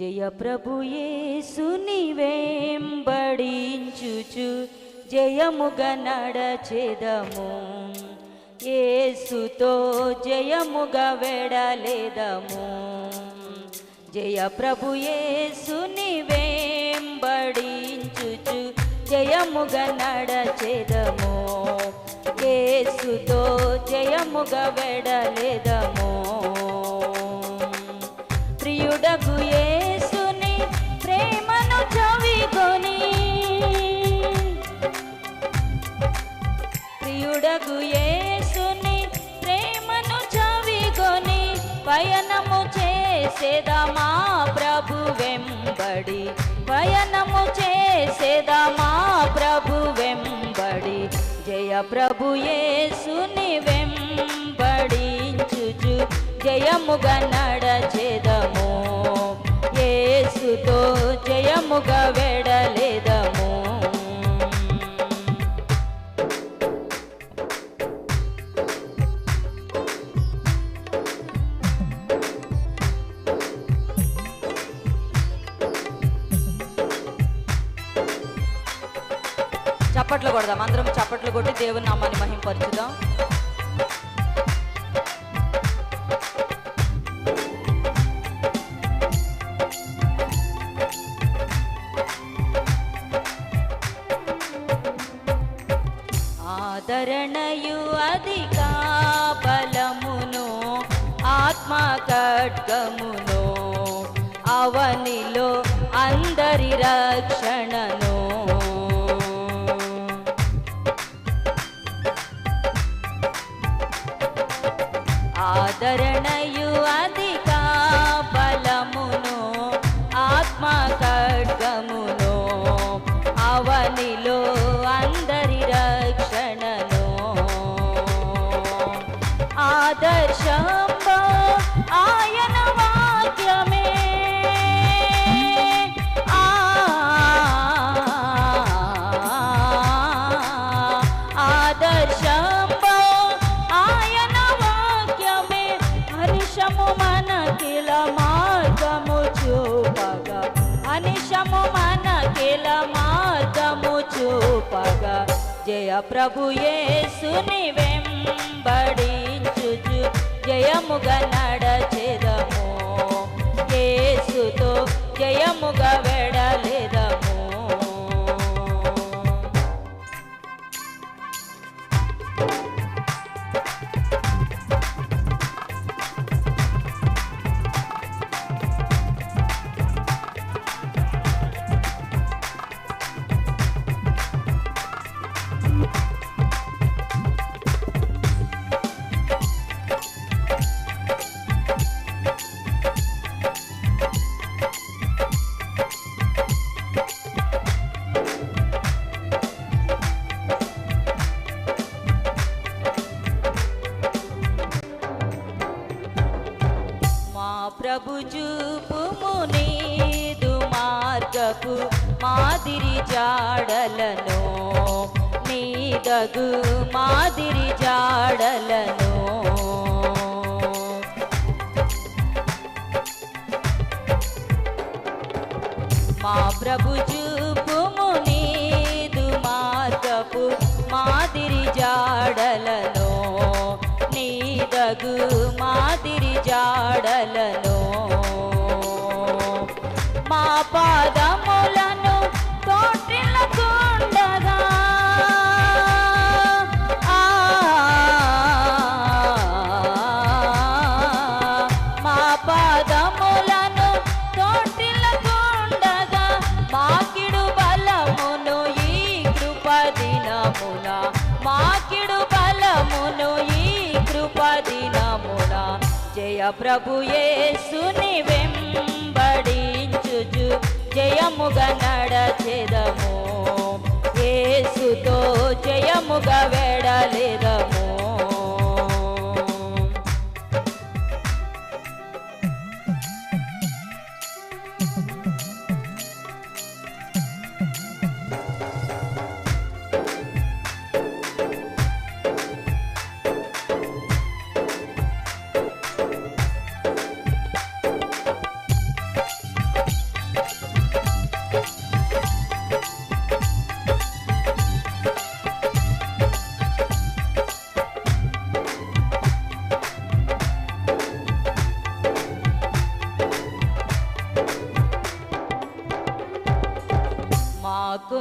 జయ ప్రభు యేసుని జయముగ నడచెదము. ఏసుతో జయముగ వెడలేదము. జయ ప్రభు యేసుని జయముగ నడచెదము. ఏసుతో జయముగ వెడలేదము. ప్రియుడగు ఏ ప్రియుడగు ఏసుని ప్రేమను చవికొని పయనము చేసేదమా ప్రభు వెంబడి. పయనము చేసేదమా ప్రభు వెంబడి. జయ ప్రభు యేసుని వెంబడించుచు. జయముగా నడచేదము. ఏసుతో జయముగా వెడ కొడదాం. అందరం చప్పట్లు కొట్టి దేవుని నామాన్ని మహింపరచుదాం. ఆదరణయు అధిక బలమును ఆత్మ ఖడ్గమును అవనిలో అందరి రక్షణను ఆదరణయు అధిక బలమును ఆత్మ ఖడ్గమును అవనిలో అందరి రక్షణను. ఆదర్శంబ ఆయన వాక్యమే. ఆదర్శ చూపగా జయ ప్రభు యేసుని వెంబడించుచు జయముగా నడచెదము. యేసుతో జయముగా వెడలేదము. మార్గపు మాదిరి జాడలను నీదగు మాదిరి జాడలను. మా ప్రభు చూపుము నీదు మార్గపు మాదిరి జాడలను నీదగు మాదిరి జాడలను. మా పా జయ ప్రభు యేసుని వెంబడించుచు జయముగా నడచెదము. ఏసుతో జయముగా వెడలేదము.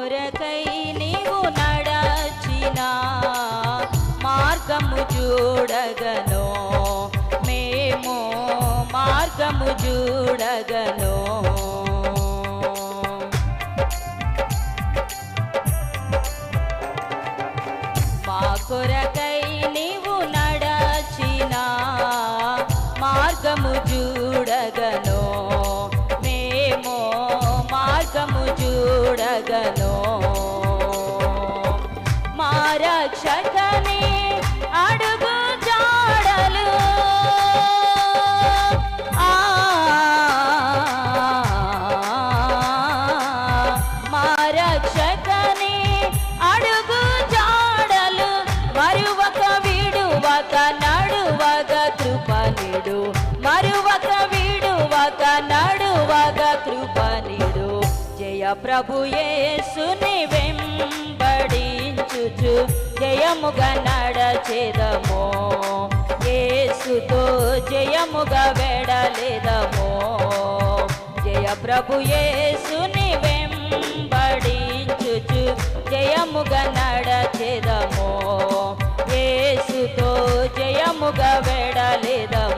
కొరకై నీవు నడచిన మార్గము చూడగను మేము మార్గము చూడగను మా కొరకై నీవు రక్షకని అడుగు జాడలు. ఆ మా రక్షకని అడుగు జాడలు. మరువక విడువక నడువగ కృపనిడు. మరువక విడువక నడువగ కృపనిడు. జయ ప్రభు యేసుని జయముగా నడచేదము. ఏసుతో జయముగా వెడలేదము. జయ ప్రభు ఏసుని వెంబడించుచు జయముగా నడచెదము. ఏసుతో జయముగా వెడలేదము.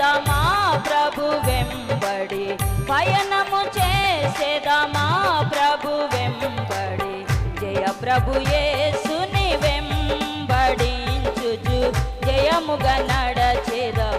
చేసేదమా ప్రభు వెంబడి? పయనము చేసేదమా ప్రభు వెంబడి? జయ ప్రభు యేసుని వెంబడించుచు జయముగా నడచేదా